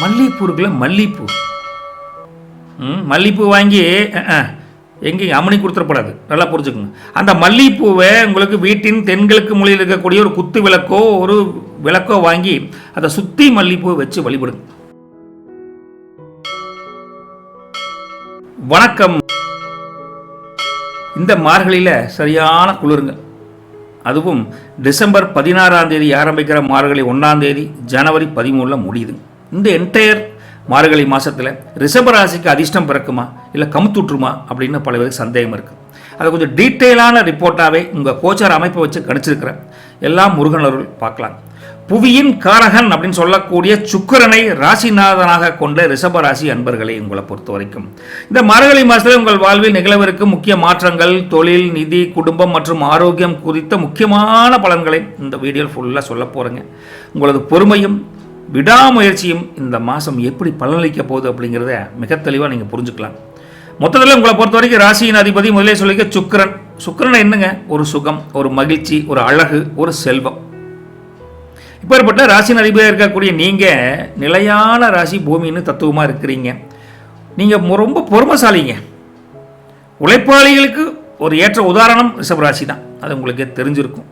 மல்லிகைப்பூ இருக்குல்ல மல்லிகைப்பூ. ம் மல்லிகைப்பூ வாங்கி எங்கேயும் அம்மனி கொடுத்துடப்படாது நல்லா புரிஞ்சுக்கோங்க. அந்த மல்லிகைப்பூவை உங்களுக்கு வீட்டின் தென்கிழக்கு மூலையில் இருக்கக்கூடிய ஒரு குத்து விளக்கோ ஒரு விளக்கோ வாங்கி அதை சுற்றி மல்லிகைப்பூவை வச்சு வழிபடுங்க. வணக்கம். இந்த மார்கழியில் சரியான குளிருங்க அதுவும் டிசம்பர் பதினாறாம் தேதி ஆரம்பிக்கிற மார்கழி ஒன்றாம் தேதி ஜனவரி பதிமூணில் முடியுதுங்க. இந்த என்டையர் மார்கழி மாதத்தில் ரிஷப ராசிக்கு அதிர்ஷ்டம் பிறக்குமா? இல்லை கமுத்துட்டுருமா அப்படின்னு பல பேருக்கு சந்தேகம் இருக்குது அதை கொஞ்சம் டீட்டெயிலான ரிப்போர்ட்டாகவே உங்கள் கோச்சார் அமைப்பை வச்சு கணிச்சிருக்கிறேன் எல்லாம் முருகனருள் பார்க்கலாம். புவியின் காரகன் அப்படின்னு சொல்லக்கூடிய சுக்கரனை ராசிநாதனாக கொண்ட ரிஷப ராசி அன்பர்களை உங்களை பொறுத்த வரைக்கும். இந்த மார்கழி மாதத்தில் உங்கள் வாழ்வில் நிகழவிருக்கும் முக்கிய மாற்றங்கள் தொழில் நிதி குடும்பம் மற்றும் ஆரோக்கியம் குறித்த முக்கியமான பலன்களை இந்த வீடியோ ஃபுல்லாக சொல்ல போகிறேங்க உங்களது பொறுமையும் விடாமுயற்சியும் இந்த மாதம் எப்படி பலனளிக்க போகுது அப்படிங்கிறத மிக தெளிவாக நீங்கள் புரிஞ்சுக்கலாம். மொத்தத்தில் உங்களை பொறுத்த வரைக்கும் ராசியின் அதிபதி முதலே சொல்லிக்க சுக்கரன். சுக்கிரன் என்னங்க? ஒரு சுகம் ஒரு மகிழ்ச்சி ஒரு அழகு ஒரு செல்வம். இப்பேற்பட்ட ராசியின் அதிபதியாக இருக்கக்கூடிய நீங்கள் நிலையான ராசி பூமின்னு தத்துவமாக இருக்கிறீங்க. நீங்கள் ரொம்ப பொறுமைசாலிங்க. உழைப்பாளிகளுக்கு ஒரு ஏற்ற உதாரணம் ரிஷபராசி தான் அது உங்களுக்கு தெரிஞ்சிருக்கும்.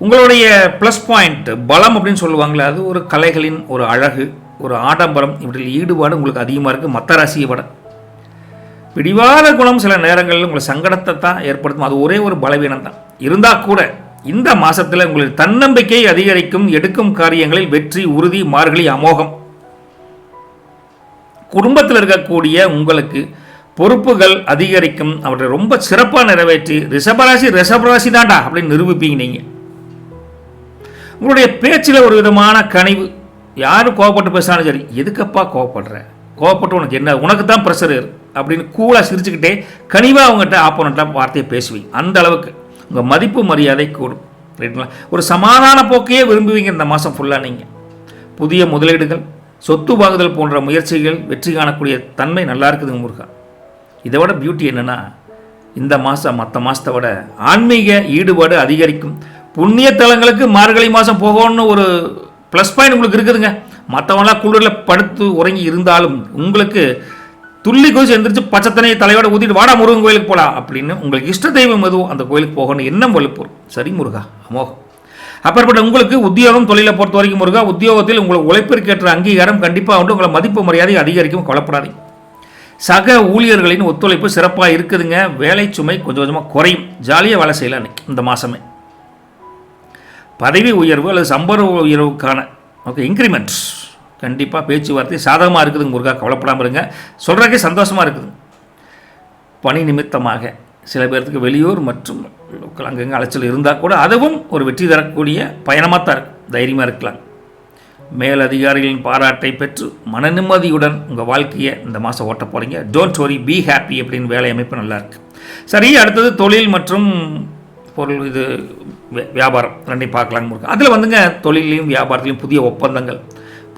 உங்களுடைய ப்ளஸ் பாயிண்ட் பலம் அப்படின்னு சொல்லுவாங்களே அது ஒரு கலைகளின் ஒரு அழகு ஒரு ஆடம்பரம் இவற்றில் ஈடுபாடு உங்களுக்கு அதிகமாக இருக்குது மற்ற ராசியை விட. பிடிவாத குணம் சில நேரங்களில் உங்களை சங்கடத்தை தான் ஏற்படுத்தும் அது ஒரே ஒரு பலவீனம் தான். இருந்தால் கூட இந்த மாதத்தில் உங்களுடைய தன்னம்பிக்கை அதிகரிக்கும் எடுக்கும் காரியங்களில் வெற்றி உறுதி மார்கழி அமோகம். குடும்பத்தில் இருக்கக்கூடிய உங்களுக்கு பொறுப்புகள் அதிகரிக்கும் அவற்றை ரொம்ப சிறப்பாக நிறைவேற்றி ரிஷபராசி ரிஷபராசி தான்டா அப்படின்னு நிரூபிப்பீங்க நீங்கள் உங்களுடைய பேச்சில் ஒரு விதமான கனிவு. யார் கோவப்பட்டு பேசினாலும் சரி எதுக்கப்பா கோவப்படுற? கோவப்பட்டு உனக்கு என்ன? உனக்கு தான் ப்ரெஷர் அப்படின்னு கூலாக சிரிச்சுக்கிட்டே கனிவாக அவங்ககிட்ட ஆப்போனண்ட்டாக வார்த்தையை பேசுவீங்க. அந்த அளவுக்கு. உங்கள் மதிப்பு மரியாதை கூடும். ரைட்டுங்களா ஒரு சமாதான போக்கையே விரும்புவீங்க இந்த மாதம் ஃபுல்லாக நீங்கள் புதிய முதலீடுகள் சொத்து வாங்குதல் போன்ற முயற்சிகள் வெற்றி காணக்கூடிய தன்மை நல்லா இருக்குதுங்க முருகா. இதை விட பியூட்டி என்னென்னா இந்த மாதம் மற்ற மாதத்தை விட ஆன்மீக ஈடுபாடு அதிகரிக்கும். புண்ணிய தலங்களுக்கு மார்கழி மாதம் போகணும்னு ஒரு ப்ளஸ் பாயிண்ட் உங்களுக்கு இருக்குதுங்க. மற்றவங்களாம் குளிரில் படுத்து உறங்கி இருந்தாலும் உங்களுக்கு துள்ளி கொதிச்சு எந்திரிச்சு பச்சத்தனை தலையோட ஊற்றிட்டு வாடா முருகன் கோயிலுக்கு போகலாம் அப்படின்னு உங்களுக்கு இஷ்ட தெய்வம் எதுவும் அந்த கோயிலுக்கு போகணும் எண்ணம் வலுப்போம் சரி முருகா அமோகம். அப்பேற்பட்ட உங்களுக்கு உத்தியோகம் தொழிலை பொறுத்த வரைக்கும் முருகா உத்தியோகத்தில் உங்களுக்கு உழைப்பிற்கேற்ற அங்கீகாரம் கண்டிப்பாக வந்து உங்களை மதிப்பு மரியாதை அதிகரிக்கும் கொலப்படாதீங்க சக ஊழியர்களின் ஒத்துழைப்பு சிறப்பாக இருக்குதுங்க. வேலை சுமை கொஞ்சம் கொஞ்சமாக குறையும். ஜாலியாக வேலை செய்யலாம் இந்த மாதமே பதவி உயர்வு அல்லது சம்பள உயர்வுக்கான ஓகே இன்க்ரிமெண்ட்ஸ் கண்டிப்பாக பேச்சுவார்த்தை சாதகமாக இருக்குதுங்க முருகா கவலைப்படாமல் இருங்க. சொல்கிறக்கே சந்தோஷமாக இருக்குது. பணி நிமித்தமாக சில பேர்த்துக்கு வெளியூர் மற்றும் லோக்கல் அங்கங்கே அலைச்சல் இருந்தால் கூட அதுவும் ஒரு வெற்றி தரக்கூடிய பயணமாக தான் இருக்கும் தைரியமாக இருக்கலாம். மேலதிகாரிகளின் பாராட்டை பெற்று மன நிம்மதியுடன் உங்கள் வாழ்க்கையை இந்த மாதம் ஓட்ட போகிறீங்க டோன்ட் ஸ்டோரி பி ஹாப்பி அப்படின்னு வேலை அமைப்பு நல்லாயிருக்கு சரி அடுத்தது தொழில் மற்றும் பொருள் இது வியாபாரம் ரெண்டையும் பார்க்கலாங்க இருக்கும் அதில் வந்துங்க தொழிலையும் வியாபாரத்திலையும் புதிய ஒப்பந்தங்கள்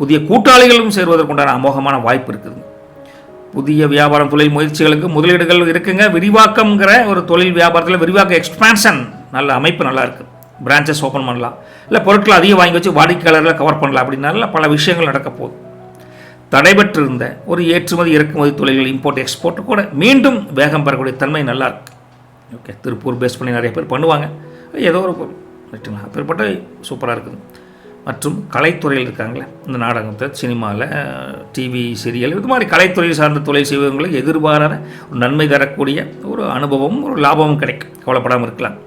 புதிய கூட்டாளிகளும் சேருவதற்குண்டான அமோகமான வாய்ப்பு இருக்குது. புதிய வியாபாரம் தொழில் முயற்சிகளுக்கு முதலீடுகள் இருக்குங்க. விரிவாக்கம்ங்கிற ஒரு தொழில் வியாபாரத்தில் விரிவாக்க எக்ஸ்பான்ஷன் நல்ல அமைப்பு நல்லா இருக்குது பிரான்ச்சஸ் ஓப்பன் பண்ணலாம். இல்லை பொருட்களை அதிகம் வாங்கி வச்சு வாடிக்கையாளர்களை கவர் பண்ணலாம். அப்படின்னால பல விஷயங்கள் நடக்க போகுது. தடைபெற்றிருந்த ஒரு ஏற்றுமதி இறக்குமதி தொழில்கள் இம்போர்ட் எக்ஸ்போர்ட் கூட மீண்டும் வேகம் பெறக்கூடிய தன்மை நல்லாயிருக்கு ஓகே திருப்பூர் பேஸ் பண்ணி நிறைய பேர் பண்ணுவாங்க. ஏதோ ஒரு பொருள். ரைட்டுங்களா அப்பேற்பட்ட சூப்பராக இருக்குது. மற்றும் கலைத்துறையில் இருக்காங்களே இந்த நாடகத்தை சினிமாவில் டிவி சீரியல் இது மாதிரி கலைத்துறை சார்ந்த தொழில் செய்வங்களுக்கு எதிர்பாராத ஒரு நன்மை தரக்கூடிய ஒரு அனுபவமும் ஒரு லாபமும் கிடைக்கும். கவலைப்படாமல் இருக்கலாம்.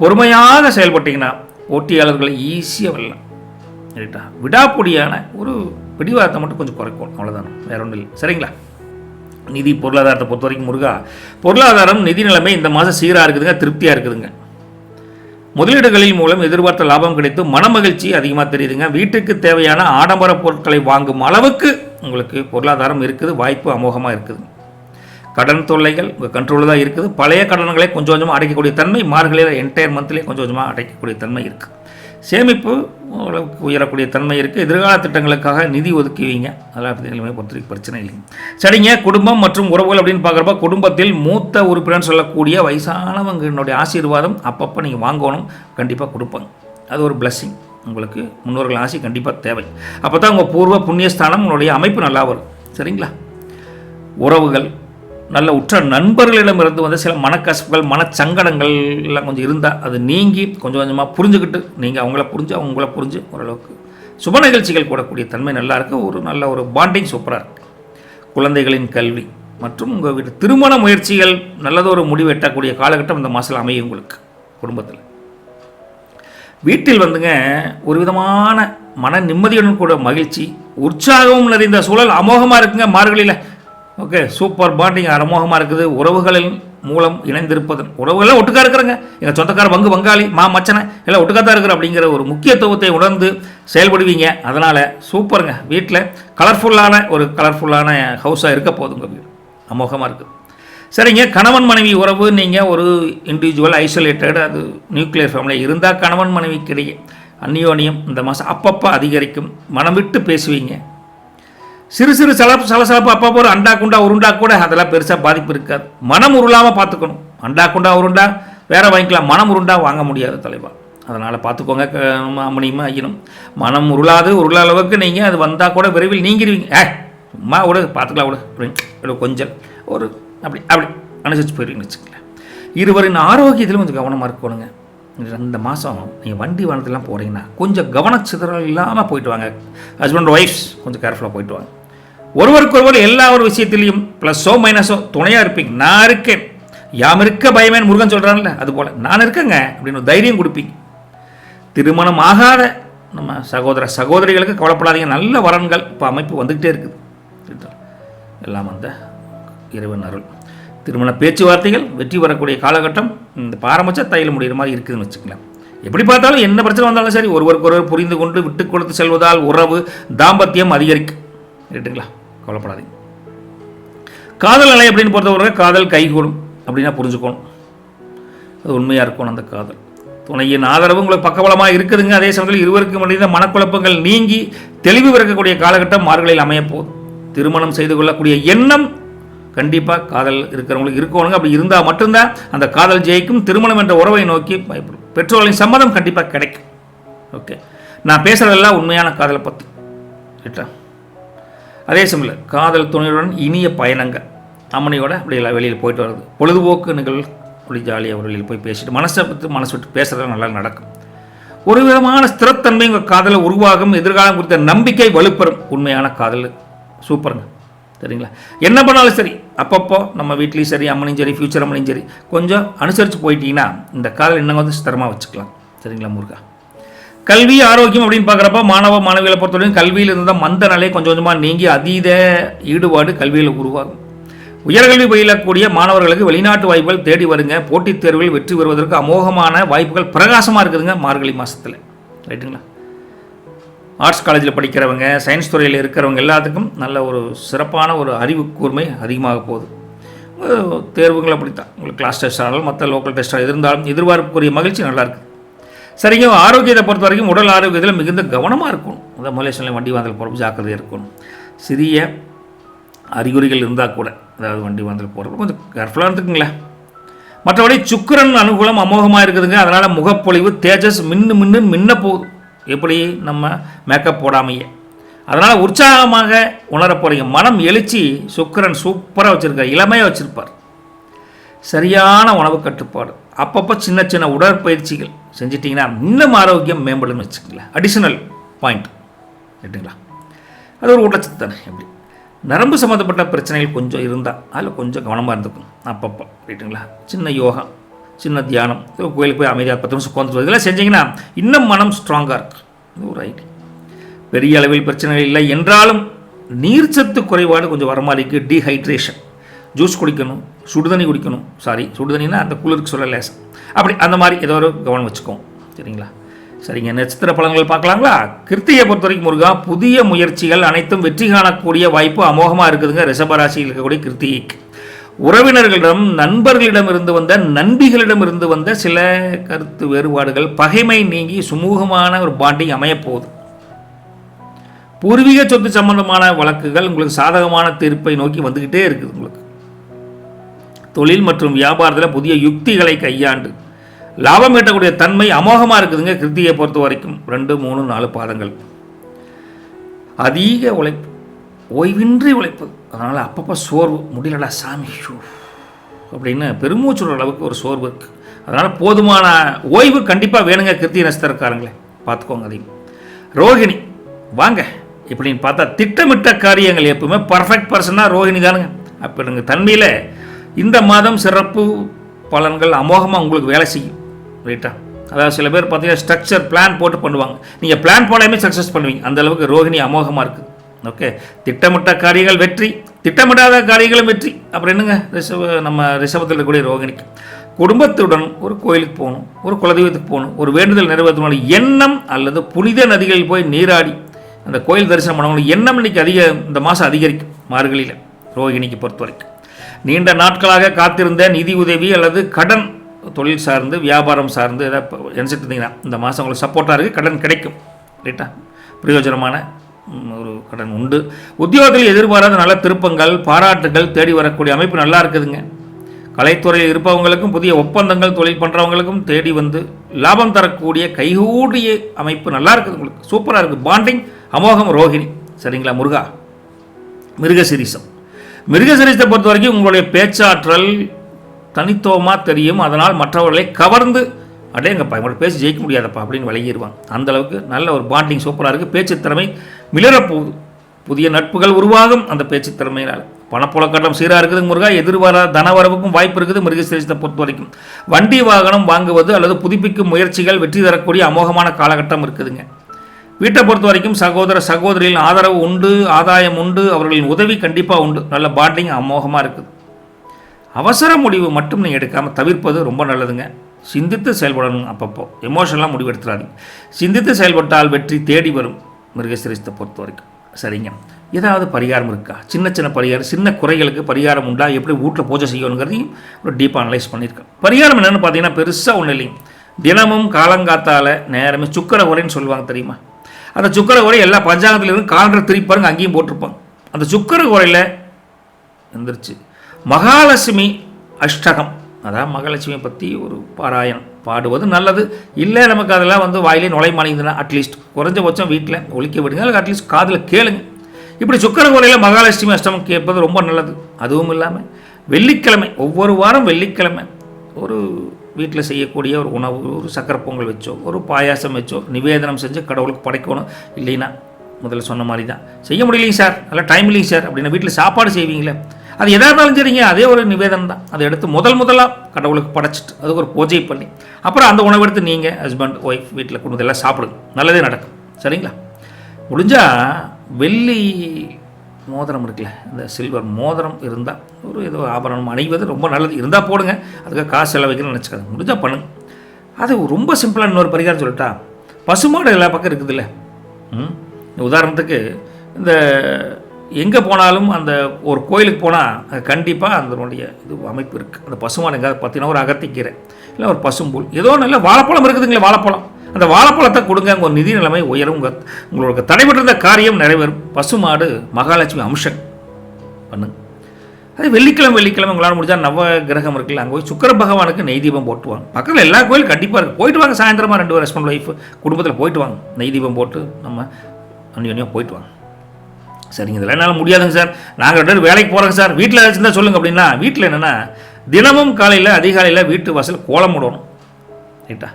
பொறுமையாக செயல்பட்டிங்கன்னா போட்டியாளர்களை ஈஸியாக வரலாம் ரைட்டா விடாப்பொடியான ஒரு பிடிவாதத்தை மட்டும் கொஞ்சம் குறைக்கும். அவ்வளோதான் வேற ஒன்றும் இல்லை. சரிங்களா? நிதி பொருளாதாரத்தை பொறுத்த வரைக்கும் முருகா பொருளாதாரம் நிதி நிலைமை இந்த மாதம் சீராக இருக்குதுங்க திருப்தியாக இருக்குதுங்க. முதலீடுகளின் மூலம் எதிர்பார்த்த லாபம் கிடைத்து மனமகிழ்ச்சி அதிகமாக தெரியுதுங்க. வீட்டுக்கு தேவையான ஆடம்பர பொருட்களை வாங்கும் அளவுக்கு உங்களுக்கு பொருளாதாரம் இருக்குது வாய்ப்பு அமோகமாக இருக்குது. கடன் தொல்லைகள் உங்கள் கண்ட்ரோலில் தான் இருக்குது. பழைய கடன்களை கொஞ்சம் கொஞ்சமாக அடைக்கக்கூடிய தன்மை மார்கழியில் என்டையர் மந்த்லேயே கொஞ்சம் கொஞ்சமாக அடைக்கக்கூடிய தன்மை இருக்குது சேமிப்பு ஓரளவுக்கு உயரக்கூடிய தன்மை இருக்குது எதிர்கால திட்டங்களுக்காக நிதி ஒதுக்குவீங்க. அதெல்லாம் பொறுத்தவரைக்கும் பிரச்சனை இல்லைங்க. சரிங்க குடும்பம் மற்றும் உறவுகள் அப்படின்னு பார்க்குறப்ப குடும்பத்தில் மூத்த உறுப்பினர் சொல்லக்கூடிய வயசானவங்களுடைய ஆசீர்வாதம் அப்பப்போ நீங்கள் வாங்கணும். கண்டிப்பாக கொடுப்பாங்க அது ஒரு பிளஸ்ஸிங் உங்களுக்கு முன்னோர்கள் ஆசை கண்டிப்பாக தேவை. அப்போ தான் உங்கள் பூர்வ புண்ணியஸ்தானம் உங்களுடைய அமைப்பு நல்லா வரும். சரிங்களா? உறவுகள் நல்ல உற்ற நண்பர்களிடமிருந்து வந்து சில மனக்கசப்புகள் மனச்சங்கடங்கள் எல்லாம் கொஞ்சம் இருந்தால் அது நீங்கி கொஞ்சம் கொஞ்சமாக புரிஞ்சுக்கிட்டு நீங்கள் அவங்கள புரிஞ்சு அவங்கள புரிஞ்சு ஓரளவுக்கு சுப நிகழ்ச்சிகள் கூடக்கூடிய தன்மை நல்லா இருக்கு. ஒரு நல்ல ஒரு பாண்டிங் சூப்பராக இருக்குது குழந்தைகளின் கல்வி மற்றும் உங்கள் வீட்டு திருமண முயற்சிகள் நல்லதொரு முடிவு எட்டக்கூடிய காலகட்டம் இந்த மாதத்தில் அமையும் உங்களுக்கு குடும்பத்தில். வீட்டில் வந்துங்க ஒரு விதமான மன நிம்மதியுடன் கூட மகிழ்ச்சி உற்சாகமும் நிறைந்த சூழல் அமோகமாக இருக்குங்க மார்கழியில். ஓகே சூப்பர் பாண்டிங் அமோகமாக இருக்குது. உறவுகளின் மூலம் இணைந்திருப்பதன் உறவுகள்லாம் ஒட்டுக்கா இருக்கிறாங்க. எங்கள் சொந்தக்கார பங்கு பங்காளி மா மச்சனை எல்லாம் ஒட்டுக்கா தான் இருக்கிற அப்படிங்கிற ஒரு முக்கியத்துவத்தை உணர்ந்து செயல்படுவீங்க. அதனால் சூப்பருங்க. வீட்டில் கலர்ஃபுல்லான ஒரு கலர்ஃபுல்லான ஹவுஸாக இருக்க போதுங்க வீடு. அமோகமாக இருக்குது சரிங்க கணவன் மனைவி உறவு நீங்கள் ஒரு இண்டிவிஜுவல் ஐசோலேட்டட் அது நியூக்ளியர் ஃபேமிலி இருந்தால் கணவன் மனைவிக்கிடையே அந்நியோனியம் இந்த மாதம் அப்பப்போ அதிகரிக்கும். மனம் விட்டு பேசுவீங்க. சிறு சிறு சலப்பு சலசலப்பு அப்பப்போ ஒரு அண்டா குண்டா உருண்டா கூட அதெல்லாம் பெருசாக பாதிப்பு இருக்காது. மனம் உருளாமல் பார்த்துக்கணும். அண்டா குண்டா உருண்டா வேற வாங்கிக்கலாம். மனம் உருண்டா வாங்க முடியாது தலைவா. அதனால் பார்த்துக்கோங்க அம்மனியமாக அம்மனியுமா ஐயனும். மனம் உருளாது உருள அளவுக்கு நீங்கள் அது வந்தால் கூட விரைவில் நீங்கிடுவீங்க ஏ சும்மா விடு பார்த்துக்கலாம் விடு அப்படின்னு கொஞ்சம். ஒரு அப்படி அப்படி அனுசரிச்சு போயிருவீங்கன்னு வச்சுக்கோங்களேன். இருவரின் ஆரோக்கியத்திலும் கொஞ்சம் கவனமாக இருக்கணுங்க. இந்த மாதம் நீங்கள் வண்டி வாகனத்துலாம் போகிறீங்கன்னா கொஞ்சம் கவனச்சிதறல் இல்லாமல் போயிட்டு வாங்க. ஹஸ்பண்ட் ஒய்ஃப்ஸ் கொஞ்சம் கேர்ஃபுல்லாக போயிட்டு வாங்க. ஒருவருக்கொருவர் எல்லா ஒரு விஷயத்திலையும் ப்ளஸ்ஸோ மைனஸோ துணையாக இருப்பீங்க. நான் இருக்கேன். யாம் இருக்க பயமேன் முருகன் சொல்கிறான்ல அது போல். நான் இருக்கேங்க அப்படின்னு தைரியம் கொடுப்பீங்க. திருமணம் ஆகாத நம்ம சகோதர சகோதரிகளுக்கு கவலைப்படாதீங்க. நல்ல வரன்கள் இப்போ அமைப்பு வந்துக்கிட்டே இருக்குது. எல்லாம் அந்த இறைவன் அருள். திருமண பேச்சுவார்த்தைகள் வெற்றி பெறக்கூடிய காலகட்டம் இந்த பாரம்பரிய தையில் முடிகிற மாதிரி இருக்குதுன்னு வச்சுக்கலாம் எப்படி பார்த்தாலும் என்ன பிரச்சனை வந்தாலும் சரி ஒருவருக்கொருவர் புரிந்து கொண்டு விட்டு கொடுத்து செல்வதால் உறவு தாம்பத்தியம் அதிகரிக்கும். ரைட்டுங்களா கவலைப்படாதீங்க காதல் நிலை அப்படின்னு பொறுத்தவரை காதல் கைகூடும் அப்படின்னா புரிஞ்சுக்கணும். அது உண்மையாக இருக்கணும் அந்த காதல். துணையின் ஆதரவு உங்களுக்கு பக்கபலமாக இருக்குதுங்க. அதே சமயத்தில் இருவருக்கும் இடையில மனக்குழப்பங்கள் நீங்கி தெளிவு பிறக்கக்கூடிய காலகட்டம் மார்களில் அமையப்போகுது திருமணம் செய்து கொள்ளக்கூடிய எண்ணம் கண்டிப்பாக காதல் இருக்கிறவங்களுக்கு இருக்கணுங்க. அப்படி இருந்தால் மட்டும்தான் அந்த காதல் ஜெயிக்கும். திருமணம் என்ற உறவை நோக்கி பயப்படும். பெற்றோர்களின் சம்மதம் கண்டிப்பாக கிடைக்கும். ஓகே. நான் பேசுகிறதெல்லாம் உண்மையான காதலை பற்றி ரைட்டா அதே சமயம் காதல் துணையுடன் இனிய பயணங்கள். அம்மனையோட அப்படி எல்லாம் வெளியில் போயிட்டு வருது பொழுதுபோக்கு நிகழ்வு. அப்படி ஜாலியாக வெளியில் போய் பேசிட்டு மனசை பற்றி மனசு விட்டு பேசுறது நல்லா நடக்கும். ஒரு விதமான ஸ்திரத்தன்மை உங்கள் காதலில் உருவாகும். எதிர்காலம் குறித்த நம்பிக்கை வலுப்பெறும். உண்மையான காதல். சூப்பருங்க. சரிங்களா? என்ன பண்ணாலும் சரி அப்பப்போ நம்ம வீட்லேயும் சரி அம்மனையும் சரி ஃப்யூச்சர் அம்மனையும் சரி கொஞ்சம் அனுசரித்து போயிட்டீங்கன்னா இந்த காதல் இன்னும் வந்து ஸ்திரமாக வச்சுக்கலாம். சரிங்களா முருகா? கல்வி ஆரோக்கியம் அப்படின்னு பார்க்குறப்ப மாணவ மாணவிகளை பொறுத்தவரைக்கும் கல்வியில் இருந்த மந்த நிலை கொஞ்சம் கொஞ்சமாக நீங்கி அதீத ஈடுபாடு கல்வியில் உருவாகும். உயர்கல்வி பயிலக்கூடிய மாணவர்களுக்கு வெளிநாட்டு வாய்ப்புகள் தேடி வருங்க. போட்டித் தேர்வுகள் வெற்றி பெறுவதற்கு அமோகமான வாய்ப்புகள் பிரகாசமாக இருக்குதுங்க மார்கழி மாதத்தில் ரைட்டுங்களா? ஆர்ட்ஸ் காலேஜில் படிக்கிறவங்க சயின்ஸ் துறையில் இருக்கிறவங்க எல்லாத்துக்கும் நல்ல ஒரு சிறப்பான ஒரு அறிவு கூர்மை அதிகமாக போகுது. உங்க தேர்வுகள் அப்படித்தான். உங்களுக்கு கிளாஸ் டெஸ்ட் ஆனாலும் மற்ற லோக்கல் டெஸ்ட்டாக இருந்தாலும் எதிர்பார்ப்புக்குரிய மகிழ்ச்சி நல்லாயிருக்கு சரிங்க ஆரோக்கியத்தை பொறுத்த வரைக்கும் உடல் ஆரோக்கியத்தில் மிகுந்த கவனமாக இருக்கணும். அந்த மலேசியாவில் வண்டி வாங்கல் போகிறப்ப ஜாக்கிரதையாக இருக்கணும். சிறிய அறிகுறிகள் இருந்தால் கூட அதாவது வண்டி வாங்கல் போகிறப்ப கொஞ்சம் கேர்ஃபுல்லாக இருந்துக்குங்களேன் மற்றபடி சுக்கிரன் அனுகூலம் அமோகமாக இருக்குதுங்க. அதனால் முகப்பொழிவு தேஜஸ் மின்னு மின்னு மின்ன போகுது. எப்படி நம்ம மேக்கப் போடாமையே. அதனால் உற்சாகமாக உணரப்போகிறீங்க மனம் எழுச்சி சுக்கிரன் சூப்பராக வச்சுருக்கார் இளமையாக வச்சுருப்பார். சரியான உணவு கட்டுப்பாடு. அப்பப்போ சின்ன சின்ன உடற்பயிற்சிகள் செஞ்சிட்டிங்கன்னா இன்னும் ஆரோக்கியம் மேம்படும்னு வச்சுக்கங்களேன். அடிஷனல் பாயிண்ட் ரைட்டுங்களா அது ஒரு ஊட்டச்சத்து தானே எப்படி? நரம்பு சம்மந்தப்பட்ட பிரச்சனைகள் கொஞ்சம் இருந்தால் அதில் கொஞ்சம் கவனமாக இருந்துக்கும் அப்பப்போ ரைட்டுங்களா சின்ன யோகா சின்ன தியானம் கோயிலுக்கு போய் அமைதியாக பத்து நிமிஷம் உட்காந்து இதெல்லாம் செஞ்சிங்கன்னா இன்னும் மனம் ஸ்ட்ராங்காக இருக்கும். இது ஒரு ஐடி பெரிய அளவில் பிரச்சனைகள் இல்லை என்றாலும் நீர்ச்சத்து குறைபாடு கொஞ்சம் வர மாதிரி இருக்குது டீஹைட்ரேஷன் ஜூஸ் குடிக்கணும் சுடுதண்ணி குடிக்கணும். சாரி சுடுதண்ணினா அந்த குளிருக்கு சொல்ல லேசம் அப்படி அந்த மாதிரி ஏதோ ஒரு கவனம் வச்சுக்கோங்க சரிங்களா? சரிங்க. நட்சத்திர பலன்கள் பார்க்கலாங்களா? கிருத்திகை பொறுத்த வரைக்கும் முருகா புதிய முயற்சிகள் அனைத்தும் வெற்றி காணக்கூடிய வாய்ப்பு அமோகமாக இருக்குதுங்க. ரிஷபராசியில் இருக்கக்கூடிய கிருத்திகைக்கு. உறவினர்களிடம் நண்பர்களிடம் இருந்து வந்த நண்பிகளிடம் இருந்து வந்த சில கருத்து வேறுபாடுகள் பகைமை நீங்கி சுமூகமான ஒரு பாண்டிங் அமையப்போகுது. பூர்வீக சொத்து சம்பந்தமான வழக்குகள் உங்களுக்கு சாதகமான தீர்ப்பை நோக்கி வந்துக்கிட்டே இருக்குது உங்களுக்கு. தொழில் மற்றும் வியாபாரத்தில் புதிய யுக்திகளை கையாண்டு லாபம் ஈட்டக்கூடிய தன்மை அமோகமாக இருக்குதுங்க கிருத்தியை பொறுத்த வரைக்கும். ரெண்டு மூணு நாலு பாதங்கள். அதிக உழைப்பு ஓய்வின்றி உழைப்பது அதனால் அப்பப்போ சோர்வு முடியலடா சாமி ஷூ அப்படின்னு பெருமூச்சுற அளவுக்கு ஒரு சோர்வு இருக்குது அதனால் போதுமான ஓய்வு கண்டிப்பாக வேணுங்க கிருத்திய நட்சத்திரக்காரங்களே. பார்த்துக்கோங்க அதையும். ரோகிணி வாங்க. இப்படின்னு பார்த்தா திட்டமிட்ட காரியங்கள் எப்பவுமே பர்ஃபெக்ட் பர்சனாக ரோகிணி தானுங்க. அப்படிங்க தன்மையில் இந்த மாதம் சிறப்பு பலன்கள் அமோகமாக உங்களுக்கு வேலை செய்யும் ரைட்டா அதாவது சில பேர் பார்த்தீங்கன்னா ஸ்ட்ரக்சர் பிளான் போட்டு பண்ணுவாங்க. நீங்கள் பிளான் போடாமே சக்ஸஸ் பண்ணுவீங்க. அந்த அளவுக்கு ரோகிணி அமோகமாக இருக்குது ஓகே திட்டமிட்ட காரியங்கள் வெற்றி. திட்டமிடாத காரியங்களும் வெற்றி. அப்புறம் என்னங்க? ரிஷப நம்ம ரிஷபத்தில் இருக்கக்கூடிய ரோகிணிக்கு. குடும்பத்துடன் ஒரு கோயிலுக்கு போகணும் ஒரு குலதெய்வத்துக்கு போகணும் ஒரு வேண்டுதல் நிறைவேற்றணும் எண்ணம் அல்லது புனித நதிகளில் போய் நீராடி அந்த கோயில் தரிசனம் பண்ணவங்களுக்கு எண்ணம் இன்னைக்கு அதிக இந்த மாதம் அதிகரிக்கும் மார்கழியில் ரோகிணிக்கு பொறுத்த வரைக்கும் நீண்ட நாட்களாக காத்திருந்த நிதி உதவி அல்லது கடன் தொழில் சார்ந்து வியாபாரம் சார்ந்து எதாவது நினச்சிட்டு இருந்தீங்கன்னா இந்த மாதம் உங்களுக்கு சப்போர்ட்டாக இருக்குது கடன் கிடைக்கும். ரைட்டா? பிரயோஜனமான ஒரு கடன் உண்டு. உத்தியோகத்தில் எதிர்பாராத நல்ல திருப்பங்கள் பாராட்டுகள் தேடி வரக்கூடிய அமைப்பு நல்லா இருக்குதுங்க. கலைத்துறையில் இருப்பவங்களுக்கும் புதிய ஒப்பந்தங்கள் தொழில் பண்ணுறவங்களுக்கும் தேடி வந்து லாபம் தரக்கூடிய கைகூடிய அமைப்பு நல்லா இருக்குது உங்களுக்கு. சூப்பராக இருக்குது பாண்டிங் அமோகம் ரோஹிணி. சரிங்களா முருகா? மிருகசிரீசம். மிருகசிரிசத்தை பொறுத்த வரைக்கும் உங்களுடைய பேச்சாற்றல் தனித்துவமாக தெரியும். அதனால் மற்றவர்களை கவர்ந்து அடேங்கப்பா இவங்களோட பேசி ஜெயிக்க முடியாதப்பா அப்படின்னு விலகிடுவாங்க அந்தளவுக்கு நல்ல ஒரு பாண்டிங் சூப்பராக இருக்குது பேச்சு திறமை மிளறப்போகுது புதிய நட்புகள் உருவாகும் அந்த பேச்சு திறமையினால் பணப்புழக்கட்டம் சீராக இருக்குது முருகா. எதிர்பாராத தனவரவுக்கும் வாய்ப்பு இருக்குது மிருகசிரிசத்தை பொறுத்த வரைக்கும் வண்டி வாகனம் வாங்குவது அல்லது புதுப்பிக்கும் முயற்சிகள் வெற்றி தரக்கூடிய அமோகமான காலகட்டம் இருக்குதுங்க. வீட்டை பொறுத்த வரைக்கும் சகோதர சகோதரிகளின் ஆதரவு உண்டு ஆதாயம் உண்டு அவர்களின் உதவி கண்டிப்பாக உண்டு. நல்ல பாண்டிங் அமோகமாக இருக்குது. அவசர முடிவு மட்டும் நீங்கள் எடுக்காமல் தவிர்ப்பது ரொம்ப நல்லதுங்க. சிந்தித்து செயல்படணும் அப்பப்போ. எமோஷனலாக முடிவு எடுத்துடாதீங்க. சிந்தித்து செயல்பட்டால் வெற்றி தேடி வரும். மிருகசிரிஸ்தை பொறுத்த வரைக்கும். சரிங்க. ஏதாவது பரிகாரம் இருக்கா? சின்ன சின்ன பரிகாரம் சின்ன குறைகளுக்கு பரிகாரம் உண்டா? எப்படி வீட்டில் பூஜை செய்யணுங்கிறதையும் ஒரு டீப்பாக அனலைஸ் பண்ணியிருக்கேன். பரிகாரம் என்னென்னு பார்த்தீங்கன்னா பெருசாக ஒன்றும் இல்லைங்க. தினமும் காலங்காத்தால் நேரமே சுக்கர உரைன்னு சொல்லுவாங்க தெரியுமா? அந்த சுக்கர உரை எல்லா பஞ்சாங்கத்திலிருந்து காலண்டர் திருப்பி அங்கேயும் போட்டிருப்பாங்க. அந்த சுக்கர உரையில் வந்துருச்சு மகாலட்சுமி அஷ்டகம். அதான் மகாலட்சுமியை பற்றி ஒரு பாராயணம். பாடுவது நல்லது. இல்லை நமக்கு அதெல்லாம் வந்து வாயிலே நுழை மாணிங்குதுன்னா அட்லீஸ்ட் குறைஞ்சபட்சம் வீட்டில் ஒழிக்க விடுங்க அல்லது அட்லீஸ்ட் காதில் கேளுங்க. இப்படி சுக்கர குறையில் மகாலட்சுமி அஷ்டமம் கேட்பது ரொம்ப நல்லது. அதுவும் இல்லாமல் வெள்ளிக்கிழமை ஒவ்வொரு வாரம் வெள்ளிக்கிழமை ஒரு வீட்டில் செய்யக்கூடிய ஒரு உணவு ஒரு சக்கரை பொங்கல் வச்சோ ஒரு பாயாசம் வச்சோ நிவேதனம் செஞ்சு கடவுளுக்கு படைக்கணும். இல்லைன்னா முதல்ல சொன்ன மாதிரி தான். செய்ய முடியலைங்க சார். நல்லா டைம் இல்லைங்க சார். அப்படின்னா வீட்டில் சாப்பாடு செய்வீங்களே. அது எதாக இருந்தாலும் சரிங்க. அதே ஒரு நிவேதனம் தான். அதை எடுத்து முதல் முதலாக கடவுளுக்கு படைச்சிட்டு அதுக்கு ஒரு பூஜை பண்ணி அப்புறம் அந்த உணவு எடுத்து நீங்கள் ஹஸ்பண்ட் ஒய்ஃப் வீட்டில் குடும்பத்தில் எல்லாம் சாப்பிடுங்க. நல்லதே நடக்கும். சரிங்களா? முடிஞ்சால் வெள்ளி மோதிரம் இருக்குல்ல இந்த சில்வர் மோதிரம் இருந்தால் ஒரு ஏதோ ஆபரணம் அணிவது ரொம்ப நல்லது. இருந்தால் போடுங்க அதுக்காக காசு செலவைக்கணும்னு நினச்சிக்காது முடிஞ்சால் பண்ணுங்க. அது ரொம்ப சிம்பிளாக இன்னொரு பரிகாரம் சொல்லிட்டா பசுமாடு எல்லா பக்கம் இருக்குதுல்ல. ம்? உதாரணத்துக்கு இந்த எங்கே போனாலும் அந்த ஒரு கோயிலுக்கு போனால் கண்டிப்பாக அதனுடைய இது அமைப்பு இருக்குது அந்த பசுமாடு எங்கேயாவது பார்த்தீங்கன்னா ஒரு அகத்திக்கீரை இல்லை ஒரு பசும்புல் ஏதோ நல்ல வாழைப்பழம் இருக்குதுங்களே வாழைப்பழம். அந்த வாழைப்பழத்தை கொடுங்க உங்கள் நிதி நிலைமை உயரும் உங்கள் உங்களுக்கு தடைபட்டிருந்த காரியம் நிறைவேறும். பசுமாடு மகாலட்சுமி அம்சம் பண்ணுங்க. அது வெள்ளிக்கிழமை வெள்ளிக்கிழமை உங்களால் முடிஞ்சால் நவ கிரகம் இருக்குல்ல அங்கே போய் சுக்கர பகவானுக்கு நெய் தீபம் போட்டுவாங்க. பக்கத்தில் எல்லா கோயிலும் கண்டிப்பாக இருக்குது போயிட்டு வாங்க சாயந்தரமாக ரெண்டு பேர் ஹஸ்பண்ட் ஒய்ஃப் குடும்பத்தில் போயிட்டு வாங்க. நெய் தீபம் போட்டு நம்ம அந்யோன்யம் போயிட்டு வாங்க. சரிங்க இதெல்லாம் என்னால் முடியாதுங்க சார். நாங்கள் ரெண்டு பேரும் வேலைக்கு போகிறோங்க சார். வீட்டில் ஏதாச்சும் தான் சொல்லுங்க அப்படின்னா வீட்டில் என்னென்னா தினமும் காலையில் அதிகாலையில் வீட்டு வாசல் கோலம் விடணும் ரைட்டா?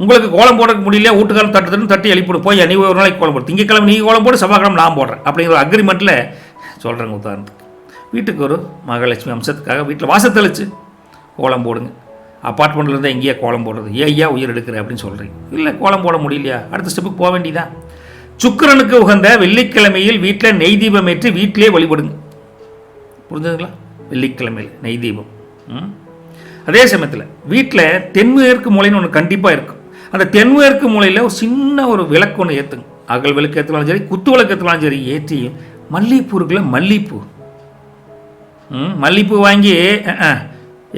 உங்களுக்கு கோலம் போட முடியல வீட்டுக்காரன் தட்டு தட்டி எழுப்பிடும் போய் நீ ஒரு நாளைக்கு கோலம் போடு. திங்கக்கிழமை நீ கோலம் போடு செவ்வாய்க்கிழமை நான் போடுறேன். அப்படிங்கிற ஒரு அக்ரிமெண்ட்டில் சொல்கிறேங்க உதாரணத்துக்கு. வீட்டுக்கு ஒரு மகாலட்சுமி அம்சத்துக்காக வீட்டில் வாசல் தெளிச்சு கோலம் போடுங்க. அப்பார்ட்மெண்ட்டில் இருந்தால் எங்கேயா கோலம் போடுறது? ஏன் உயிர் எடுக்கிற அப்படின்னு சொல்கிறீங்க இல்லை கோலம் போட முடியலையா? அடுத்த ஸ்டெப்புக்கு போக வேண்டியதான் சுக்கிரனுக்கு உகந்த வெள்ளிக்கிழமையில் வீட்டில் நெய் தீபம் ஏற்றி வீட்டிலே வழிபடுங்க. புரிஞ்சுதுங்களா? வெள்ளிக்கிழமையில் நெய் தீபம். ம்? அதே சமயத்தில் வீட்டில் தென்மேற்கு மூலைன்னு ஒன்று கண்டிப்பாக இருக்கும். அந்த தென்மேற்கு மூலையில் ஒரு சின்ன ஒரு விளக்கு ஒன்று ஏற்றுங்க அகல் விளக்கு ஏற்றலாம் சரி குத்து விளக்கு ஏற்றலாம் சரி ஏற்றி மல்லிகைப்பூ இருக்குல்ல மல்லிகைப்பூ. ம் மல்லிகைப்பூ வாங்கி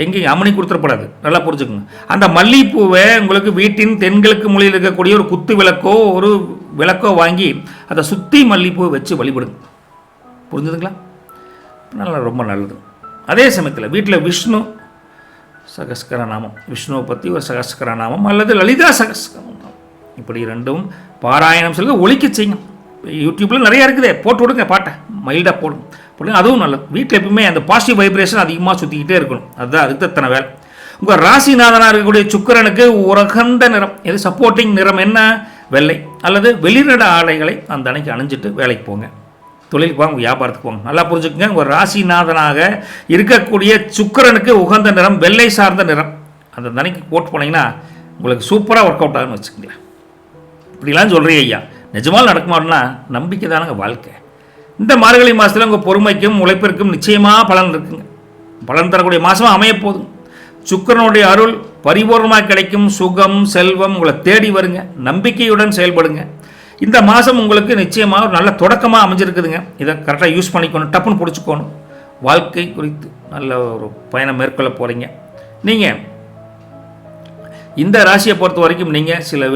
எங்கேயும் அம்மனி கொடுத்துடப்படாது நல்லா புரிஞ்சுக்கோங்க. அந்த மல்லிகைப்பூவை உங்களுக்கு வீட்டின் தென்கிழக்கு மூலையில் இருக்கக்கூடிய ஒரு குத்து விளக்கோ ஒரு விளக்கோ வாங்கி அதை சுற்றி மல்லிகைப்பூவை வச்சு வழிபடுங்க. புரிஞ்சுதுங்களா? நல்லா ரொம்ப நல்லது. அதே சமயத்தில் வீட்டில் விஷ்ணு சகஸ்கர நாமம். விஷ்ணுவை பற்றி ஒரு சகஸ்கர நாமம் அல்லது லலிதா சகஸ்கரம் இப்படி ரெண்டும் பாராயணம் சொல்லி ஒழிக்க செய்யும் யூடியூப்பில் நிறையா இருக்குது. போட்டு விடுங்க பாட்டை. மைல்டாக போடுங்க. போடுங்க. அதுவும் நல்லது. வீட்டில் எப்பவுமே அந்த பாசிட்டிவ் வைப்ரேஷன் அதிகமாக சுற்றிக்கிட்டே இருக்கணும். அதுதான் அதுக்கு தத்தனை வேலை. உங்கள் ராசிநாதனாக இருக்கக்கூடிய சுக்கிரனுக்கு உரகந்த நிறம். எது சப்போர்ட்டிங் நிறம் என்ன? வெள்ளை. அல்லது வெளிநட ஆடைகளை அந்த அன்னைக்கு அணிஞ்சிட்டு வேலைக்கு போங்க. தொழிலுக்கு போங்க வியாபாரத்துக்கு போங்க. நல்லா புரிஞ்சுக்கங்க. உங்கள் ராசிநாதனாக இருக்கக்கூடிய சுக்கிரனுக்கு உகந்த நிறம் வெள்ளை சார்ந்த நிறம். அந்த தனிக்கு போட்டு போனீங்கன்னா உங்களுக்கு சூப்பராக ஒர்க் அவுட் ஆகுன்னு வச்சுக்கோங்களேன். இப்படிலாம் சொல்கிறீங்க ஐயா. நிஜமாலும் நடக்குமான்னா நம்பிக்கை தானங்க வாழ்க்கை. இந்த மார்கழி மாதத்தில் உங்கள் பொறுமைக்கும் உழைப்பிற்கும் நிச்சயமாக பலன் இருக்குங்க. பலன் தரக்கூடிய மாதமாக அமைய போதும் சுக்கிரனுடைய அருள் பரிபூர்ணமாக கிடைக்கும். சுகம் செல்வம் உங்களை தேடி வருங்க. நம்பிக்கையுடன் செயல்படுங்க. இந்த மாதம் உங்களுக்கு நிச்சயமாக ஒரு நல்ல தொடக்கமாக அமைஞ்சிருக்குதுங்க. இதை கரெக்டாக யூஸ் பண்ணிக்கணும் டப்புன்னு பிடிச்சிக்கணும். வாழ்க்கை குறித்து நல்ல ஒரு பயணம் மேற்கொள்ள போகிறீங்க நீங்கள் இந்த ராசியை பொறுத்த வரைக்கும் நீங்கள் சில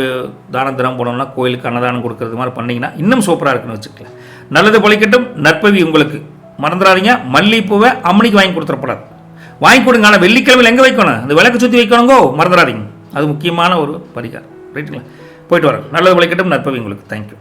தான தினம் போனோம்னா கோயிலுக்கு அன்னதானம் கொடுக்கறது மாதிரி பண்ணீங்கன்னா இன்னும் சூப்பராக இருக்குன்னு வச்சுக்கலாம் நல்லது பழிக்கட்டும் நற்பவி உங்களுக்கு. மறந்துடாதீங்க மல்லிகைப்பூவை அம்மனிக்கு வாங்கி கொடுத்துடப்படாது வாங்கி கொடுங்க ஆனால் வெள்ளிக்கிழமையில் எங்கே வைக்கணும்? அந்த விளக்கு சுற்றி வைக்கணுங்கோ? மறந்துடாதீங்க. அது முக்கியமான ஒரு பரிகாரம். ரைட்டுங்களா போயிட்டு வரேன். நல்லது பொழிக்கட்டும் நற்பவி உங்களுக்கு தேங்க்யூ